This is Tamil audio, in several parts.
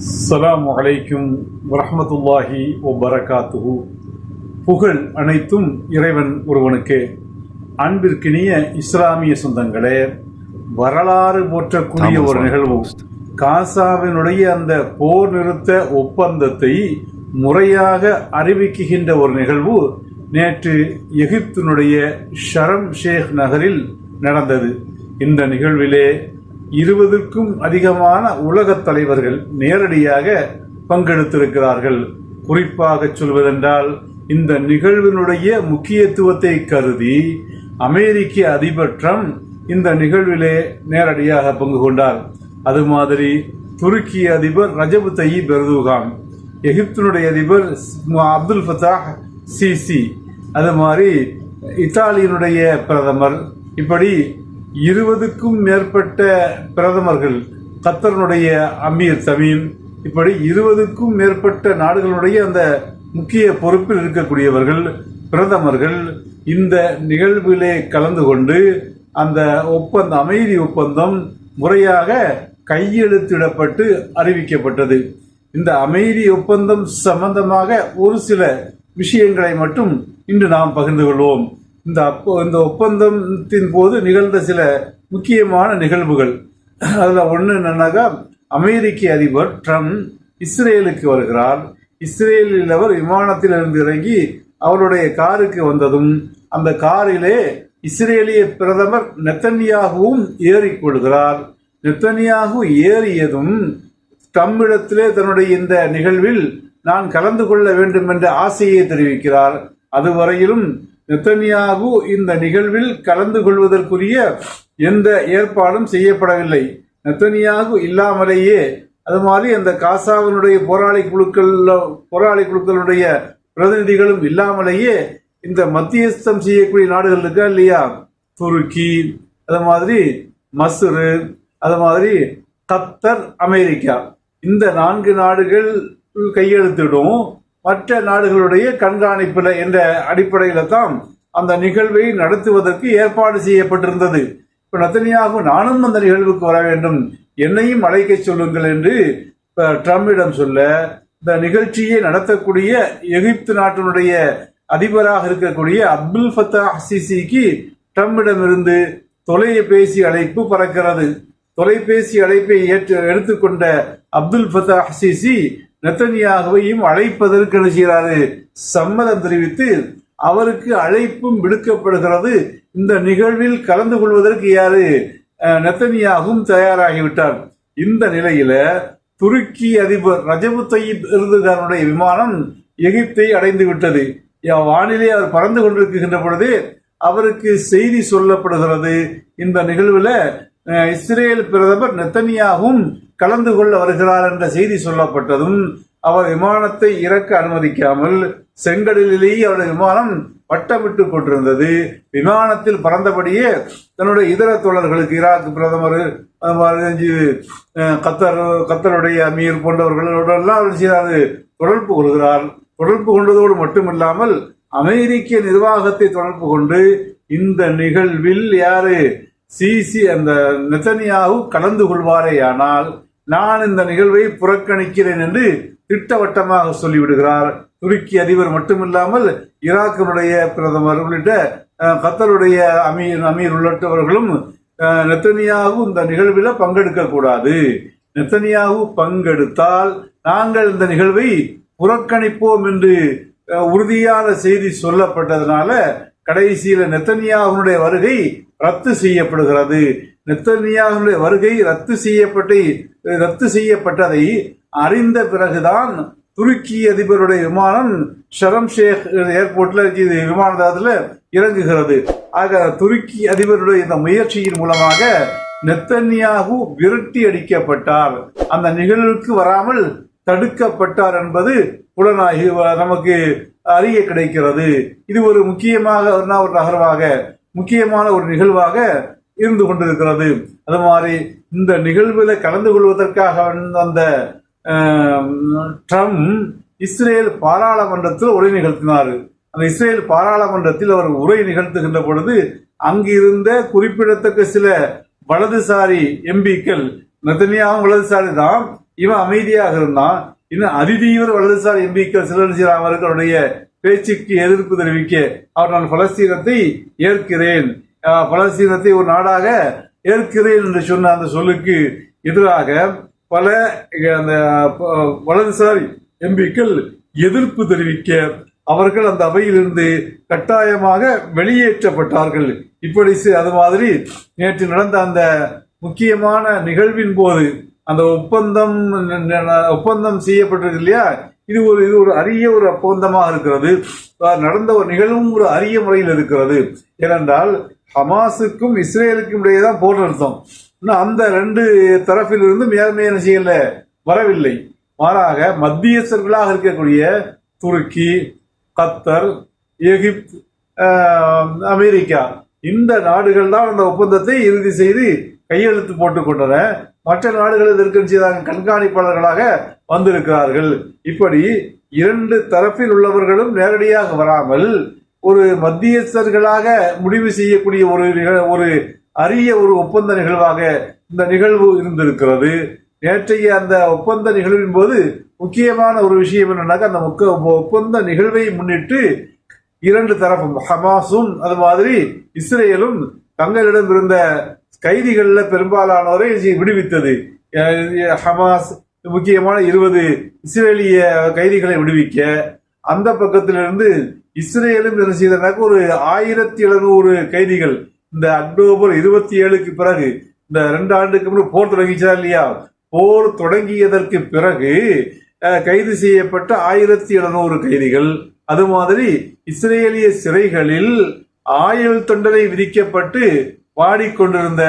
அஸ்ஸலாமு அலைக்கும் வரஹ்மத்துல்லாஹி வபரகாத்துஹு புகழ் அனைத்தும் இறைவன் ஒருவனுக்கு. அன்பிற்கினிய இஸ்லாமிய சொந்தங்களே வரலாறு போற்றக்கூடிய ஒரு நிகழ்வு. காசாவினுடைய அந்த போர் நிறுத்த ஒப்பந்தத்தை முறையாக அறிவிக்குகின்ற ஒரு நிகழ்வு நேற்று எகிப்தினுடைய ஷரம் ஷேக் நகரில் நடந்தது. இந்த நிகழ்விலே இருபதுக்கும் அதிகமான உலகத் தலைவர்கள் நேரடியாக பங்கெடுத்திருக்கிறார்கள். குறிப்பாக சொல்வதென்றால் இந்த நிகழ்வினுடைய முக்கியத்துவத்தை கருதி அமெரிக்க அதிபர் ட்ரம்ப் இந்த நிகழ்விலே நேரடியாக பங்கு கொண்டார். அது மாதிரி துருக்கி அதிபர் ரஜபு தய்யிப் எர்துகான் எகிப்தினுடைய அதிபர் அப்துல் ஃபத்தாஹ் சிசி அது மாதிரி இத்தாலியினுடைய பிரதமர். இப்படி இருபதுக்கும் மேற்பட்ட பிரதமர்கள் கத்தரனுடைய அமீர் தமீம் இப்படி இருபதுக்கும் மேற்பட்ட நாடுகளுடைய அந்த முக்கிய பொறுப்பில் இருக்கக்கூடியவர்கள் பிரதமர்கள் இந்த நிகழ்விலே கலந்து கொண்டு அந்த ஒப்பந்த அமைதி ஒப்பந்தம் முறையாக கையெழுத்திடப்பட்டு அறிவிக்கப்பட்டது. இந்த அமைதி ஒப்பந்தம் சம்பந்தமாக ஒரு சில விஷயங்களை மட்டும் இன்று நாம் பகிர்ந்து கொள்வோம். இந்த அப்போ இந்த ஒப்பந்தத்தின் போது நிகழ்ந்த சில முக்கியமான நிகழ்வுகள். அதில் ஒன்று என்னன்னாக்கா அமெரிக்க அதிபர் ட்ரம்ப் இஸ்ரேலுக்கு வருகிறார். இஸ்ரேலில் அவர் விமானத்தில் இருந்து இறங்கி அவருடைய காருக்கு வந்ததும் அந்த காரிலே இஸ்ரேலிய பிரதமர் நெத்தன்யாகவும் ஏறிக்கொள்கிறார் நெத்தன்யாகு ஏறியதும் தம்மிடத்திலே தன்னுடைய இந்த நிகழ்வில் நான் கலந்து கொள்ள வேண்டும் என்ற ஆசையை தெரிவிக்கிறார். அதுவரையிலும் நெத்தன்யாகு இந்த நிகழ்வில் கலந்து கொள்வதற்குரிய எந்த ஏற்பாடும் செய்யப்படவில்லை. நெத்தன்யாகு இல்லாமலேயே அது மாதிரி அந்த காசாவினுடைய போராளி குழுக்கள் போராளி குழுக்களுடைய பிரதிநிதிகளும் இல்லாமலேயே இந்த மத்தியஸ்தம் செய்யக்கூடிய நாடுகள் இருக்கா இல்லையா? துருக்கி அது மாதிரி மசுரு அது மாதிரி கத்தர் அமெரிக்கா. இந்த நான்கு நாடுகள் கையெழுத்திடும். மற்ற நாடுகளுடைய கண்காணிப்பில் என்ற அடிப்படையில் தான் அந்த நிகழ்வை நடத்துவதற்கு ஏற்பாடு செய்யப்பட்டிருந்தது. இப்போ நத்தனியாக நானும் அந்த நிகழ்வுக்கு வர வேண்டும். என்னையும் அழைக்க சொல்லுங்கள் என்று ட்ரம்பிடம் சொல்ல இந்த நிகழ்ச்சியை நடத்தக்கூடிய எகிப்து நாட்டினுடைய அதிபராக இருக்கக்கூடிய அப்துல் ஃபத்தா சிசிக்கு ட்ரம்பிடமிருந்து தொலைபேசி அழைப்பு பறக்கிறது. தொலைபேசி அழைப்பை ஏற்று எடுத்துக்கொண்ட அப்துல் ஃபத்தா சிசி நெத்தனியாகவையும் அழைப்பதற்கு என்ன செய்கிறாரு? சம்மதம் தெரிவித்து அவருக்கு அழைப்பும் விடுக்கப்படுகிறது. இந்த நிகழ்வில் கலந்து கொள்வதற்கு யாரு? நெத்தனியாகவும் தயாராகிவிட்டார். இந்த நிலையில துருக்கி அதிபர் ரஜபு தையீப் விமானம் எகிப்தை அடைந்து விட்டது. வானிலே அவர் பறந்து கொண்டிருக்கின்ற பொழுது அவருக்கு செய்தி சொல்லப்படுகிறது. இந்த நிகழ்வில் இஸ்ரேல் பிரதமர் நெத்தனியாகவும் கலந்து கொள்ள வருகிறார் என்ற செய்தி சொல்லப்பட்டதும் அவர் விமானத்தை இறக்க அனுமதிக்காமல் செங்கடலிலேயே அவருடைய விமானம் வட்டமிட்டு கொண்டிருந்தது. விமானத்தில் பறந்தபடியே தன்னுடைய இதர தோழர்களுக்கு ஈராக் பிரதமர் கத்தர் கத்தருடைய அமீர் போன்றவர்களோடெல்லாம் அவர் செய்யாது தொடர்பு கொள்கிறார். தொடர்பு கொண்டதோடு மட்டுமில்லாமல் அமெரிக்க நிர்வாகத்தை தொடர்பு கொண்டு இந்த நிகழ்வில் யாரு சிசி அந்த நெத்தனியாவு கலந்து கொள்வாரே ஆனால் நான் இந்த நிகழ்வை புறக்கணிக்கிறேன் என்று திட்டவட்டமாக சொல்லிவிடுகிறார். துருக்கி அதிபர் மட்டுமில்லாமல் ஈராக்கினுடைய பிரதமர் உள்ளிட்ட கத்தருடைய அமீர் அமீர் உள்ளிட்டவர்களும் நெத்தனியாகவும் இந்த நிகழ்வில் பங்கெடுக்க கூடாது பங்கெடுத்தால் நாங்கள் இந்த நிகழ்வை புறக்கணிப்போம் என்று உறுதியான செய்தி சொல்லப்பட்டதுனால கடைசியில் நெத்தனியாவுடைய வருகை ரத்து செய்யப்படுகிறது. நெத்தனியாவுடைய வருகை ரத்து செய்யப்பட்டு ரத்து செய்யப்பட்டதை அறிந்த பிறகுதான் துருக்கி அதிபருடைய விமானம் ஷரம் ஷேக் ஏர்போர்ட்ல விமானத்தில் இறங்குகிறது. ஆக துருக்கி அதிபருடைய இந்த முயற்சியின் மூலமாக நெத்தன்யாகு விரட்டி அடிக்கப்பட்டார். அந்த நிகழ்வுக்கு வராமல் தடுக்கப்பட்டார் என்பது புலனாகி நமக்கு அறிய கிடைக்கிறது. இது ஒரு முக்கியமாக ஒரு நகர்வாக முக்கியமான ஒரு நிகழ்வாக இருந்து கொண்டிருக்கிறது. அது மாதிரி இந்த நிகழ்வில் கலந்து கொள்வதற்காக வந்த ட்ரம்ப் இஸ்ரேல் பாராளுமன்றத்தில் உரை நிகழ்த்தினார். அந்த இஸ்ரேல் பாராளுமன்றத்தில் அவர் உரை நிகழ்த்துகின்ற பொழுது அங்கிருந்த குறிப்பிடத்தக்க சில வலதுசாரி எம்பிக்கள் நெத்தனியாவும் வலதுசாரி தான் இவன் அமைதியாக இருந்தான். இன்னும் அதிதீவிர வலதுசாரி எம்பிக்கள் சிலர் அவர்களுடைய பேச்சுக்கு எதிர்ப்பு தெரிவிக்க அவர் நான் பலஸ்தீனத்தை ஏற்கிறேன். பலஸ்தீனத்தை ஒரு நாடாக ஏற்கிறேன் என்று சொன்ன அந்த சொல்லுக்கு எதிராக பல அந்த வலதுசாரி எம்பிக்கள் எதிர்ப்பு தெரிவிக்க அவர்கள் அந்த அவையிலிருந்து கட்டாயமாக வெளியேற்றப்பட்டார்கள். இப்படி அது மாதிரி நேற்று நடந்த அந்த முக்கியமான நிகழ்வின் போது அந்த ஒப்பந்தம் ஒப்பந்தம் செய்யப்பட்டிருக்கு இல்லையா? இது ஒரு இது ஒரு அரிய ஒரு ஒப்பந்தமாக இருக்கிறது. நடந்த ஒரு நிகழ்வும் ஒரு அரிய முறையில் இருக்கிறது. ஏனென்றால் ஹமாஸுக்கும் இஸ்ரேலுக்கும் இடையே தான் போர் நிறுத்தம் இன்னும் அந்த ரெண்டு தரப்பிலிருந்து மேன்மை என்ன செய்யல? வரவில்லை. மாறாக மத்தியஸ்தர்களாக இருக்கக்கூடிய துருக்கி கத்தர் எகிப்து அமெரிக்கா இந்த நாடுகள் தான் அந்த ஒப்பந்தத்தை இறுதி செய்து கையெழுத்து போட்டுக் கொண்டன. மற்ற நாடுகள் இதற்கு செய்தாங்க கண்காணிப்பாளர்களாக வந்திருக்கிறார்கள். இப்படி இரண்டு தரப்பில் உள்ளவர்களும் நேரடியாக வராமல் ஒரு மத்தியஸ்தர்களாக முடிவு செய்யக்கூடிய ஒரு ஒரு அரிய ஒரு ஒப்பந்த நிகழ்வாக இந்த நிகழ்வு இருந்திருக்கிறது. நேற்றைய அந்த ஒப்பந்த நிகழ்வின் போது முக்கியமான ஒரு விஷயம் என்னன்னாக்கா அந்த ஒப்பந்த நிகழ்வை முன்னிட்டு இரண்டு தரப்பும் ஹமாஸும் அது மாதிரி இஸ்ரேலும் தங்களிடம் இருந்த கைதிகளில் பெரும்பாலானோரை விடுவித்தது. ஹமாஸ் முக்கியமான இருபது இஸ்ரேலிய கைதிகளை விடுவிக்க அந்த பக்கத்திலிருந்து இஸ்ரேலும் என்ன செய்தனாக்க ஒரு ஆயிரத்தி எழுநூறு கைதிகள் இந்த அக்டோபர் இருபத்தி ஏழுக்கு பிறகு இந்த ரெண்டு ஆண்டுக்கு முன்னாடி போர் தொடங்கிச்சா இல்லையா? போர் தொடங்கியதற்கு பிறகு கைது செய்யப்பட்ட ஆயிரத்தி எழுநூறு கைதிகள். அது மாதிரி இஸ்ரேலிய சிறைகளில் ஆயுள் தண்டனை விதிக்கப்பட்டு வாடிக்கொண்டிருந்த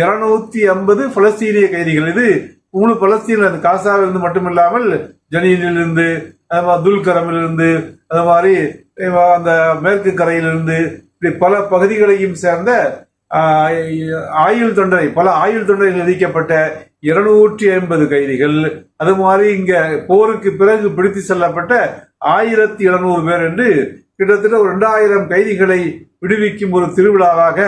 இருநூத்தி ஐம்பது பலஸ்தீனிய கைதிகள். இது மூணு பலஸ்தீன் அந்த காசாவிலிருந்து மட்டுமில்லாமல் ஜனீனிலிருந்து அது மாதிரி துல்கரமிலிருந்து அது மாதிரி அந்த மேற்கு கரையிலிருந்து இப்படி பல பகுதிகளையும் சேர்ந்த ஆயுள் தொண்டரை பல ஆயுள் தண்டனை விதிக்கப்பட்ட இருநூற்றி ஐம்பது கைதிகள். அது மாதிரி இங்க போருக்கு பிறகு பிடித்து செல்லப்பட்ட ஆயிரத்தி எழுநூறு பேர் என்று கிட்டத்தட்ட ஒரு இரண்டாயிரம் கைதிகளை விடுவிக்கும் ஒரு திருவிழாவாக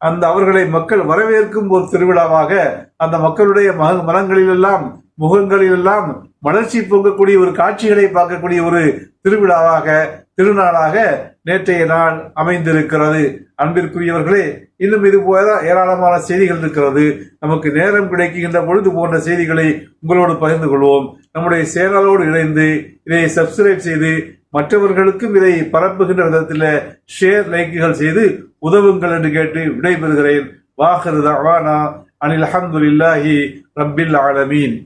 அந்த அவர்களை மக்கள் வரவேற்கும் ஒரு திருவிழாவாக அந்த மக்களுடைய மக- மனங்களிலெல்லாம் முகங்களிலெல்லாம் மலர்ச்சி பொங்கக்கூடிய ஒரு காட்சிகளை பார்க்கக்கூடிய ஒரு திருவிழாவாக திருநாளாக நேற்றைய நாள் அமைந்திருக்கிறது. அன்பிற்குரியவர்களே இன்னும் இது போல ஏராளமான செய்திகள் இருக்கிறது. நமக்கு நேரம் கிடைக்கின்ற பொழுது போன்ற செய்திகளை உங்களோடு பகிர்ந்து கொள்வோம். நம்முடைய சேனலோடு இணைந்து இதை சப்ஸ்கிரைப் செய்து மற்றவர்களுக்கும் இதை பரப்புகின்ற விதத்தில் ஷேர் லைக்குகள் செய்து உதவுங்கள் என்று கேட்டு விடைபெறுகிறேன். வாஹரு தவானா அனில் அல்ஹம்துலில்லாஹி ரப்பில் ஆலமீன்.